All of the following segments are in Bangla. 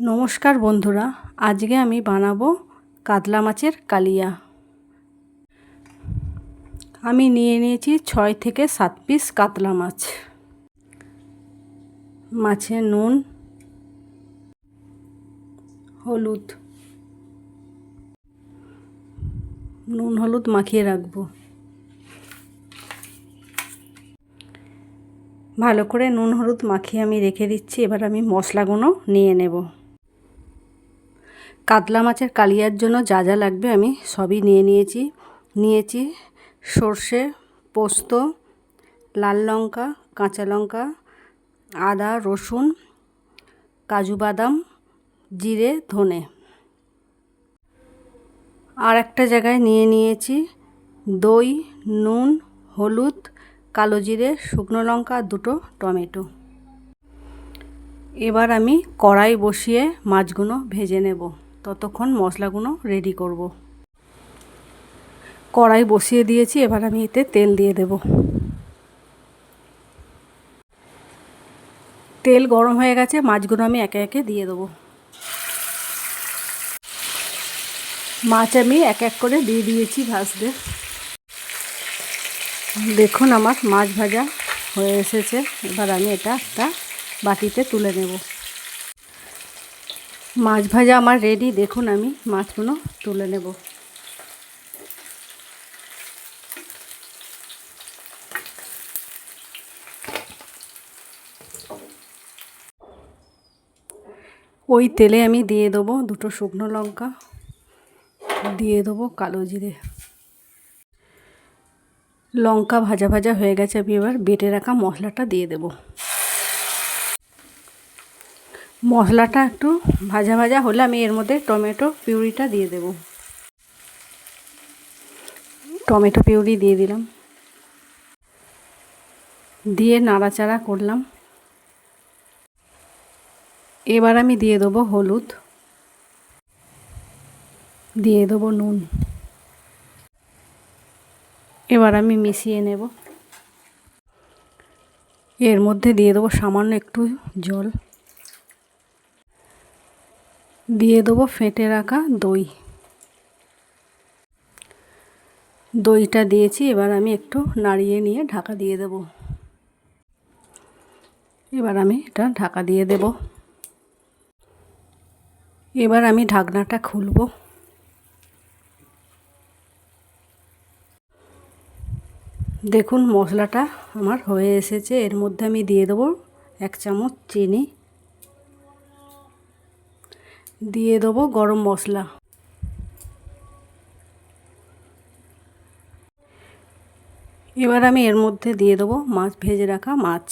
নমস্কার বন্ধুরা, আজকে আমি বানাবো কাতলা মাছের কালিয়া। আমি নিয়ে নিয়েছি ছয় থেকে সাত পিস কাতলা মাছ। মাছে নুন, হলুদ। নুন, হলুদ মাখিয়ে রাখব। ভালো করে নুন, হলুদ মাখিয়ে আমি রেখে দিচ্ছি, এবার আমি মশলাগুলো নিয়ে নেব। কাতলা মাছের কালিয়ার জন্য যা যা লাগবে আমি সবই নিয়ে নিয়েছি। নিয়েছি সর্ষে, পোস্ত, লাল লঙ্কা, কাঁচা লঙ্কা, আদা, রসুন, কাজু বাদাম, জিরে, ধনে। আর একটা জায়গায় নিয়ে নিয়েছি দই, নুন, হলুদ, কালো জিরে, শুকনো লঙ্কা, দুটো টমেটো। এবার আমি কড়াই বসিয়ে মাছগুলো ভেজে নেব। ততক্ষণ মশলাগুলো রেডি করব। কড়াই বসিয়ে দিয়েছি, এবার আমি এতে তেল দিয়ে দেব। তেল গরম হয়ে গেছে, মাছগুলো আমি একে একে দিয়ে দেবো। মাছ আমি এক এক করে দিয়ে দিয়েছি ভাজতে। দেখুন আমার মাছ ভাজা হয়ে এসেছে, এবার আমি এটা একটা বাটিতে তুলে নেব। মাছ ভাজা আমার রেডি দেখুন আমি মাছগুলো তুলে নেব। ওই তেলে আমি দিয়ে দেবো দুটো শুকনো লঙ্কা, দিয়ে দেবো কালো জিরে। লঙ্কা ভাজা ভাজা হয়ে গেছে, আমি এবার বেটে রাখা মশলাটা দিয়ে দেব। মশলাটা একটু ভাজা ভাজা হলে আমি এর মধ্যে টমেটো পিউরিটা দিয়ে দেব। টমেটো পিউরি দিয়ে দিলাম। দিয়ে নাড়াচাড়া করলাম। এবার আমি দিয়ে দেবো হলুদ। দিয়ে দেবো নুন। এবার আমি মিশিয়ে নেব। এর মধ্যে দিয়ে দেবো সামান্য একটু জল। দিয়ে দেবো ফেটে রাখা দই। দইটা দিয়েছি, এবার আমি একটু নাড়িয়ে নিয়ে ঢাকা দিয়ে দেব। এবার আমি এটা ঢাকা দিয়ে দেব। এবার আমি ঢাকনাটা খুলবো। দেখুন মশলাটা আমার হয়ে এসেছে, এর মধ্যে আমি দিয়ে দেবো এক চামচ চিনি। দিয়ে দেবো গরম মশলা। এবার আমি এর মধ্যে দিয়ে দেবো মাছ, ভেজে রাখা মাছ।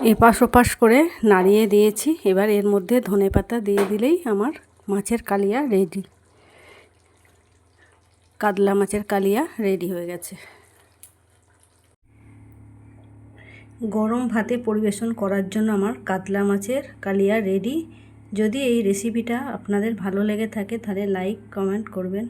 এপাশ ওপাশ করে নাড়িয়ে দিয়েছি। এবার এর মধ্যে ধনে পাতা দিয়ে দিলেই আমার মাছের কালিয়া রেডি কাতলা মাছের কালিয়া রেডি হয়ে গেছে। গরম ভাতে পরিবেশন করার জন্য আমার কাতলা মাছের কালিয়া রেডি যদি এই রেসিপিটা আপনাদের ভালো লেগে থাকে, তাহলে লাইক কমেন্ট করবেন।